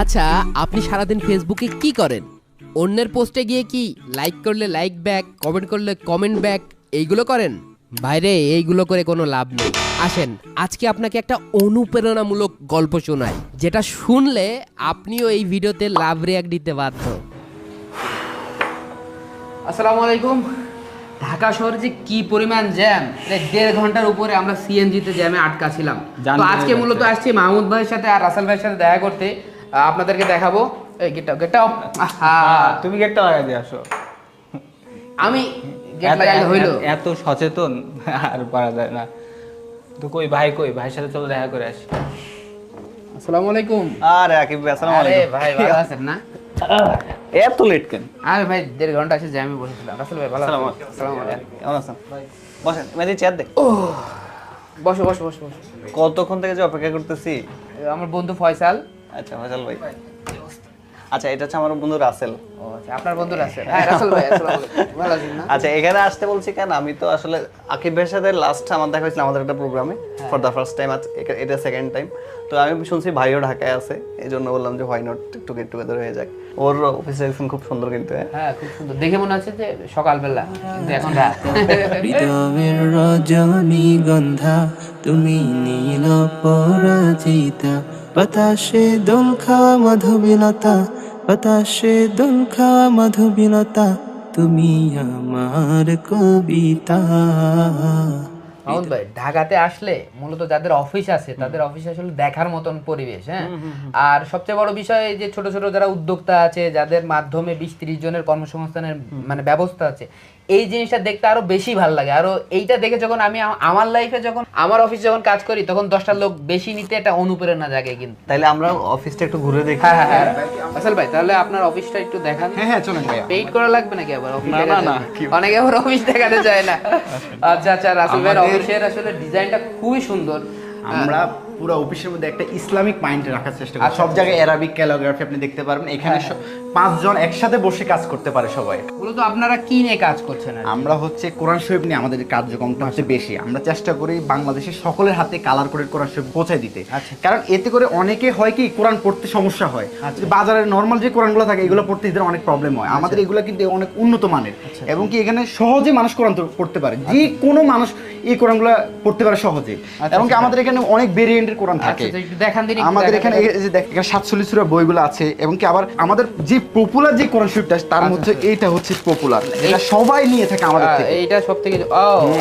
আচ্ছা আপনি সারাদিন ফেসবুকে কি করেন? অন্যের পোস্টে গিয়ে কি লাইক করলে লাইক ব্যাক কমেন্ট করলে কমেন্ট ব্যাক এইগুলো করেন? বাইরে এইগুলো করে কোনো লাভ নেই। আসেন আজকে আপনাকে একটা অনুপ্রেরণামূলক গল্প শোনাই যেটা শুনলে আপনিও এই ভিডিওতে লাভ রিয়াক্ট দিতে বাধ্য। আসসালামু আলাইকুম। ঢাকা শহরে যে কি পরিমাণ জ্যাম দেড় ঘণ্টার উপরে আমরা সিএনজিতে জ্যামে আটকা ছিলাম। তো আজকে মূলত আসছি মাহমুদ ভাইয়ের সাথে আর রাসেল ভাইয়ের সাথে দেখা করতে। আপনাদেরকে দেখাবো। এই গেটটা গেটটা তুমি গেটটা লাগাই দিয়ে আসো। আমি গেট এত- লাগাইলে হইল। এত সচেতন আর পারা যায় না। তো কই ভাই কই? ভাইয়ের সাথে চলো দেখা করে আসি। আসসালামু আলাইকুম। আরে আকিব আসসালামু আরে আলাইকুম। ভাই ভালো আছেন না? এত লেট কেন? আরে ভাই দেড় ঘণ্টা এসে জ্যামে বসেছিলাম। রাসেল ভাই ভালো আছেন? আসসালামু আলাইকুম। কেমন আছেন? বসেন মেয়েদের চেয়ার দেখ। বসো বসো বসো বসো। কতক্ষণ থেকে যে অপেক্ষা করতেছি? আমার বন্ধু ফয়সাল। আচ্ছা ফয়সাল ভাই। আচ্ছা এটা হচ্ছে আমার বন্ধু রাসেল। ও আচ্ছা আপনার বন্ধু রাসেল। হ্যাঁ রাসেল ভাই আসসালামু আলাইকুম। ভালো আছেন না? আচ্ছা এখানে আসতে বলছি কেন? আমি তো আসলে আকিব ভাইয়ের সাথে লাস্ট আমার দেখা হয়েছিল আমাদের একটা প্রোগ্রামে ফর দ্য ফার্স্ট টাইম এটা সেকেন্ড টাইম তো আমি শুনছি ভাইও ঢাকায় আছে এই জন্য বললাম যে হোয়াই নট একটু গেট টুগেদার হয়ে যাক। ওর অফিসে খুব সুন্দর কিন্তু হ্যাঁ। হ্যাঁ খুব সুন্দর। দেখে মনে হচ্ছে যে সকালবেলা কিন্তু এখন রাত। হৃদয়ের রজনীগন্ধা তুমি নীল পরাজিতা। বাতাসে দোল খাওয়া মধুবিলতা বাতাসে দোল খাওয়া মধুবিলতা তুমি আমার কবিতা। মাহমুদ ভাই ঢাকাতে আসলে মূলত যাদের অফিস আছে তাদের অফিস আসলে দেখার মতন পরিবেশ হ্যাঁ? আর সবচেয়ে বড় বিষয় যে ছোট ছোট যারা উদ্যোক্তা আছে যাদের মাধ্যমে বিশ ত্রিশ জনের কর্মসংস্থানের মানে ব্যবস্থা আছে এই জিনিসটা দেখতে আরও বেশি ভালো লাগে। আরও এইটা দেখে যখন আমি আমার লাইফে যখন আমার অফিস যখন কাজ করি তখন দশটা লোক বেশি নিতে একটা অনুপ্রেরণা জাগে কিন্তু। তাইলে আমরা অফিসটা একটু ঘুরে দেখি। হ্যাঁ হ্যাঁ হ্যাঁ। আসল ভাই তাহলে আপনার অফিসটা একটু দেখান। হ্যাঁ হ্যাঁ চলেন ভাইয়া। পেইড করা লাগবে নাকি আবার? অফিস না, না, অনেকে আবার অফিস দেখাতে চায় না। আচ্ছা আচ্ছা রাসেল ভাইয়ের অফিসের আসলে ডিজাইনটা খুবই সুন্দর। আমরা পুরো অফিসের মধ্যে একটা ইসলামিক মাইন্ড রাখার চেষ্টা করি সব জায়গায় অ্যারাবিক ক্যালোগ্রাফি আপনি দেখতে পারবেন। এখানে স- পাঁচজন একসাথে বসে কাজ করতে পারে সবাই। মূলত আপনারা কি নিয়ে কাজ করছেন আমরা হচ্ছে কোরআন শরীফ নিয়ে আমাদের কার্যক্রমটা হচ্ছে বেশি। আমরা চেষ্টা করি বাংলাদেশের সকলের হাতে কালার করে কোরআন শরীফ পৌঁছায় দিতে। কারণ এতে করে অনেকে হয় কি কোরআন পড়তে সমস্যা হয়। যে বাজারে নর্মাল যে কোরআনগুলো থাকে এগুলো পড়তে এদের অনেক প্রবলেম হয়। আমাদের এগুলো কিন্তু অনেক উন্নত মানের। এবং কি এখানে সহজে মানুষ কোরআন পড়তে পারে। যে কোনো মানুষ এই কোরআনগুলো পড়তে পারে সহজে। এবং কি আমাদের এখানে অনেক ভেরিয়েন্টের কোরআন থাকে। আচ্ছা, আচ্ছা, দিন, একটু আমাদের এখানে সাতচল্লিশ সুরা বইগুলো আছে এবং কি আবার আমাদের যে পপুলার যে কোরআন শরীফটা তার মধ্যে এইটা হচ্ছে পপুলার এটা সবাই নিয়ে থাকে আমাদের থেকে। এইটা সব থেকে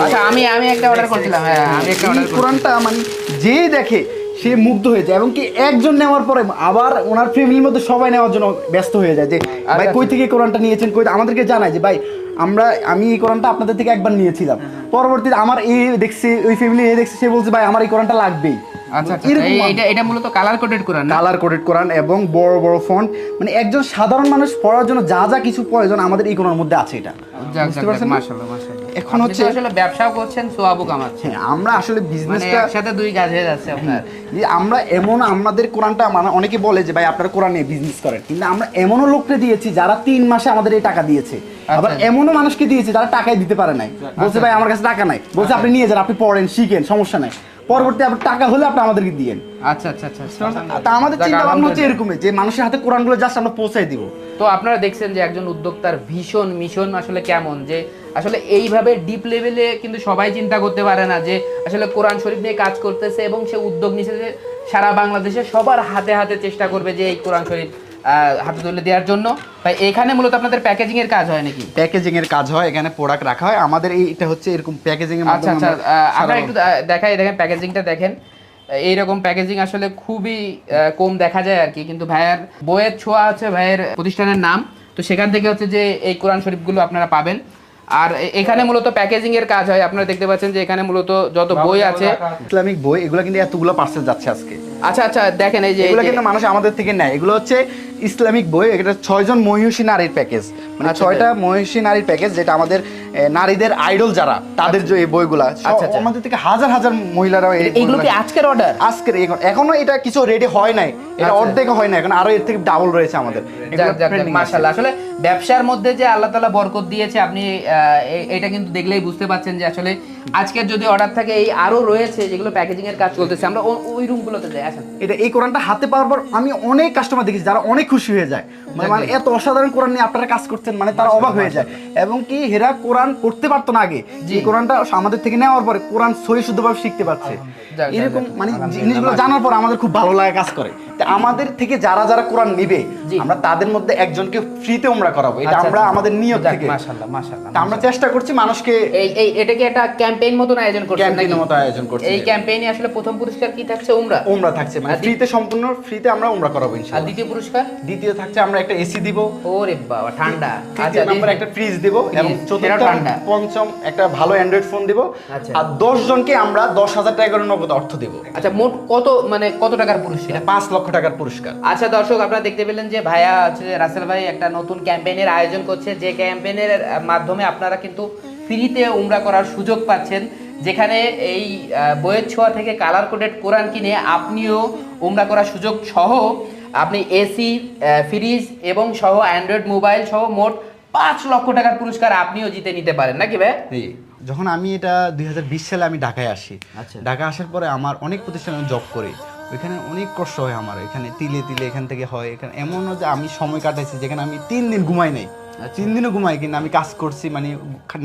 আচ্ছা আমি আমি একটা অর্ডার করছিলাম হ্যাঁ আমি একটা এই অর্ডার কোরআনটা মানে যে দেখে সে মুগ্ধ হয়ে যায় এবং কি একজন নেওয়ার পরে আবার ওনার ফ্যামিলির মধ্যে সবাই নেওয়ার জন্য ব্যস্ত হয়ে যায় যে ভাই কই থেকে কোরআনটা নিয়েছেন? কই আমাদেরকে জানায় যে ভাই আমরা আমি এই কোরআনটা আপনাদের থেকে একবার নিয়েছিলাম। পরবর্তীতে আমার এই দেখছে ওই ফ্যামিলি এ দেখছে সে বলছে ভাই আমার এই কোরআনটা লাগবেই। আচ্ছা আচ্ছা এরকম এই- এটা এটা মূলত কালার কোডেড করা কালার কোডেড কোরআন এবং বড় বড় ফন্ট মানে একজন সাধারণ মানুষ পড়ার জন্য যা যা কিছু প্রয়োজন আমাদের মধ্যে আছে এটা। বুঝতে পারছেন মাশাআল্লাহ মাশাআল্লাহ। এখন হচ্ছে- আসলে ব্যবসাও করছেন সোয়াবু কামাচ্ছেন। আমরা আসলে বিজনেসটা একসাথে দুই কাজ হয়ে যাচ্ছে আপনার। যে আমরা এমন আমাদের কোরআনটা মানে অনেকে বলে যে ভাই আপনারা কোরআন নিয়ে বিজনেস করেন। কিন্তু আমরা এমনও লোককে দিয়েছি যারা তিন মাসে আমাদের এই টাকা দিয়েছে। আবার এমনও মানুষকে দিয়েছি যারা টাকাই দিতে পারে নাই। বলছে ভাই আমার কাছে টাকা নাই। বলছে আপনি নিয়ে যান আপনি পড়েন শিখেন সমস্যা নাই। পরবর্তী আপনার টাকা হলে আপনি আমাদেরকে দিয়েন। আচ্ছা আচ্ছা আচ্ছা তা আমাদের চিন্তা ভাবনা হচ্ছে এরকমই যে মানুষের হাতে কোরআনগুলো জাস্ট আমরা পৌঁছাই দিব। তো আপনারা দেখছেন যে একজন উদ্যোক্তার ভীষণ মিশন আসলে কেমন যে আসলে এইভাবে ডিপ লেভেলে কিন্তু সবাই চিন্তা করতে পারে না যে আসলে কোরআন শরীফ নিয়ে কাজ করতেছে এবং সে উদ্যোগ নিচ্ছে সারা বাংলাদেশে সবার হাতে হাতে চেষ্টা করবে যে এই কোরআন শরীফ আহ, হাতে তুলে দেওয়ার জন্য। তাই এখানে মূলত আপনাদের প্যাকেজিং এর কাজ হয় নাকি? প্যাকেজিং এর কাজ হয় এখানে প্রোডাক্ট রাখা হয়। আমাদের এইটা হচ্ছে এরকম প্যাকেজিং এর আচ্ছা মাধ্যমে আচ্ছা আমরা একটু দেখাই দেখেন প্যাকেজিংটা দেখেন। এইরকম প্যাকেজিং আসলে খুবই কম দেখা যায় আর কি। কিন্তু ভাইয়ের বইয়ের ছোঁয়া হচ্ছে ভাইয়ের প্রতিষ্ঠানের নাম। তো সেখান থেকে হচ্ছে যে এই কোরআন শরীফগুলো আপনারা পাবেন। আর এখানে মূলত প্যাকেজিং এর কাজ হয়। আপনারা দেখতে পাচ্ছেন যে এখানে মূলত যত বই আছে ইসলামিক বই এগুলো কিন্তু এতগুলো পার্সেল যাচ্ছে আজকে। আচ্ছা আচ্ছা দেখেন এই যে এগুলো কিন্তু মানুষ আমাদের থেকে নেয়। এগুলো হচ্ছে ইসলামিক বই এটা ছয়জন মহিষী নারীর প্যাকেজ। মানে আচ্ছা, ছয়টা মহিষী নারীর প্যাকেজ যেটা আমাদের নারীদের আইডল যারা তাদের যে এই বইগুলা আচ্ছা, আচ্ছা। আমাদের থেকে হাজার হাজার মহিলারা এই এইগুলো কি আজকের অর্ডার আজকের এখন- এটা কিছু রেডি হয় নাই। এটা। অর্ধেক হয় না এখন আরও এর থেকে ডাবল রয়েছে আমাদের। এগুলো মাশাআল্লাহ। আসলে ব্যবসার মধ্যে যে আল্লাহ তাআলা বরকত দিয়েছে আপনি এটা কিন্তু দেখলেই বুঝতে পারছেন যে আসলে আজকের যদি অর্ডার থাকে এই আরও রয়েছে যেগুলো প্যাকেজিং এর কাজ চলতেছে আমরা ওই রুমগুলোতে যাই আসেন। এটা এই কোরআনটা হাতে পাওয়ার পর আমি অনেক কাস্টমার দেখেছি যারা অনেক খুশি হয়ে যায়। মানে মানে এত অসাধারণ কোরআন নিয়ে আপনারা কাজ করছেন মানে তারা অবাক হয়ে যায়। এবং কি হেরা কোরআন পড়তে পারতো না আগে। যে কোরআনটা আমাদের থেকে নেওয়ার পরে কোরআন সহি শুদ্ধভাবে শিখতে পারছে। এরকম মানে জিনিসগুলো জানার পর আমাদের খুব ভালো লাগে কাজ করে। আমাদের থেকে যারা যারা কোরআন নিবে আমরা তাদের মধ্যে একজনকে ফ্রিতে আমরা করাবো। এটা আচ্ছা, আমরা আচ্ছা। আমাদের নিয়ত থেকে। মাশাআল্লাহ মাশাআল্লাহ আমরা চেষ্টা করছি মানুষকে এই এই এটা কি একটা ক্যাম্পেইন মতন আয়োজন করছেন নাকি? ক্যাম্পেইনের মতো আয়োজন করছি। এই ক্যাম্পেইনে আসলে প্রথম পুরস্কার কি থাকছে উমরা? ওমরা থাকছে মানে ফ্রিতে সম্পূর্ণ ফ্রিতে আমরা ওমরা করাবো আর ইনশাআল্লাহ দ্বিতীয় পুরস্কার? দ্বিতীয় থাকছে আমরা একটা এসি দিব। ওরে বাবা ঠান্ডা। তৃতীয় নাম্বার একটা ফ্রিজ দিব এবং চতুর্থ ঠান্ডা। পঞ্চম একটা ভালো অ্যান্ড্রয়েড ফোন দিব। আচ্ছা। আর দশ জনকে আমরা দশ হাজার টাকা করে নগদ অর্থ দেব। আচ্ছা মোট কত মানে কত টাকার পুরস্কার? এটা পাঁচ লক্ষ টাকার পুরস্কার। আচ্ছা দর্শক আপনারা দেখতে পেলেন যে ভাইয়া হচ্ছে রাসেল ভাই একটা নতুন ক্যাম্পেইনের আয়োজন করছে। যে ক্যাম্পেইনের মাধ্যমে আপনারা কিন্তু ফ্রিতে উমরা করার সুযোগ পাচ্ছেন। যেখানে এই বইয়ের ছোঁয়া থেকে কালার কোডেড কোরআন কিনে আপনিও উমরা করার সুযোগ সহ আপনি এসি ফ্রিজ এবং সহ অ্যান্ড্রয়েড মোবাইল সহ মোট পাঁচ লক্ষ টাকার পুরস্কার আপনিও জিতে নিতে পারেন। নাকি ভাই? যখন আমি এটা দুই হাজার বিশ সালে আমি ঢাকায় আসি আচ্ছা। ঢাকা আসার পরে আমার অনেক প্রতিষ্ঠানে জব করি। ওইখানে অনেক কষ্ট হয় আমার, এখানে তিলে তিলে এখান থেকে হয়, এখানে এমনও যে আমি সময় কাটাইছি যেখানে আমি তিন দিন ঘুমাই নাই। তিন দিনও ঘুমাই কিন্তু আমি কাজ করছি মানে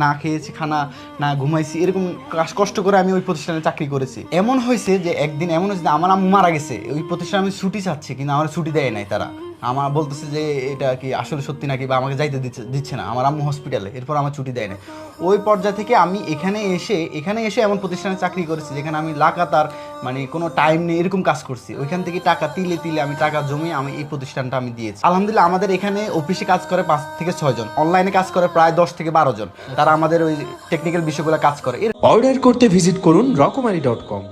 না খেয়েছি খানা, না ঘুমাইছি, এরকম কাজ কষ্ট করে আমি ওই প্রতিষ্ঠানে চাকরি করেছি এমন হয়েছে যে একদিন এমন হয়েছে আমার আম্মু মারা গেছে, ওই প্রতিষ্ঠানে আমি ছুটি চাচ্ছি, কিন্তু আমার ছুটি দেয় নাই তারা আমার বলতেছে যে এটা কি আসলে সত্যি নাকি বা আমাকে যাইতে দিচ্ছে দিচ্ছে না। আমার আম্মু হসপিটালে এরপর আমার ছুটি দেয় না। ওই পর্যায় থেকে আমি এখানে এসে এখানে এসে এমন প্রতিষ্ঠানে চাকরি করেছি যেখানে আমি লাগাতার মানে কোনো টাইম নেই এরকম কাজ করছি। ওইখান থেকে টাকা তিলে তিলে আমি টাকা জমিয়ে আমি এই প্রতিষ্ঠানটা আমি দিয়েছি। আলহামদুলিল্লাহ আমাদের এখানে অফিসে কাজ করে পাঁচ থেকে ছয়জন অনলাইনে কাজ করে প্রায় দশ থেকে বারো জন। তারা আমাদের ওই টেকনিক্যাল বিষয়গুলো কাজ করে। অর্ডার করতে ভিজিট করুন রকমারি ডট কম